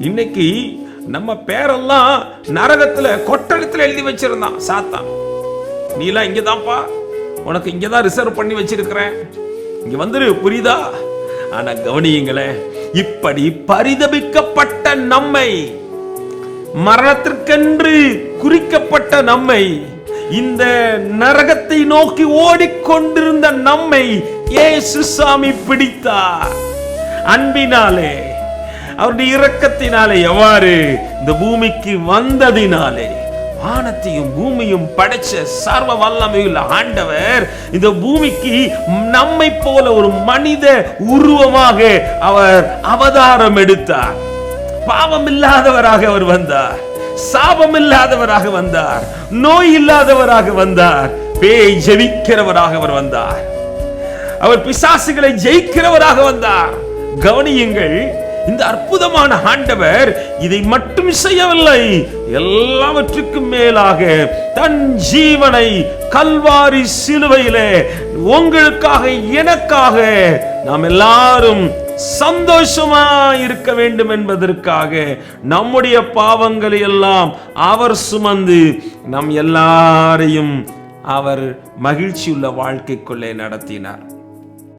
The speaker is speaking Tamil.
இன்னைக்கு நம்ம பேரெல்லாம் நரகத்துல கொட்டடத்துல எழுதி வச்சிருந்தான் சாத்தான். நீலாம் இங்கதான்ப்பா. உனக்கு இங்கதான் ரிசர்வ் பண்ணி வச்சிருக்கிறேன். இங்க வந்துரு புரியுதா? ஆனா கவனியுங்களேன் இப்படி பரிதபிக்கப்பட்ட நம்மை மரணத்திற்கென்று குறிக்கப்பட்ட நம்மை இந்த நரகத்தை நோக்கி ஓடிக்கொண்டிருந்த நம்மை ஏசு சாமி பிடித்தார். அன்பினாலே அவருடைய இரக்கத்தினாலே எவ்வாறு இந்த பூமிக்கு வந்ததினாலே வானத்தையும் பூமியும் படைச்ச சர்வ வல்லமையுள்ள ஆண்டவர் இந்த பூமிக்கு நம்மை போல ஒரு மனித உருவமாக அவர் அவதாரம் எடுத்தார். பாவம் இல்லாதவராக அவர் வந்தார். சாபம் இல்லாதவராக வந்தார். நோய் இல்லாதவராக வந்தார். பேய் ஜெயிக்கிறவராக அவர் வந்தார். அவர் பிசாசுகளை ஜெயிக்கிறவராக வந்தார். கவனியுங்கள் இந்த அற்புதமான ஆண்டவர் இதை மட்டும் செய்யவில்லை எல்லாவற்றுக்கும் மேலாக தன் ஜீவனை கல்வாரி சிலுவையிலே உங்களுக்காக எனக்காக நாம் எல்லாரும் சந்தோஷமா இருக்க வேண்டும் என்பதற்காக நம்முடைய பாவங்களை எல்லாம் அவர் சுமந்து நம் எல்லாரையும் அவர் மகிழ்ச்சியுள்ள வாழ்க்கைக்குள்ளே நடத்தினார்.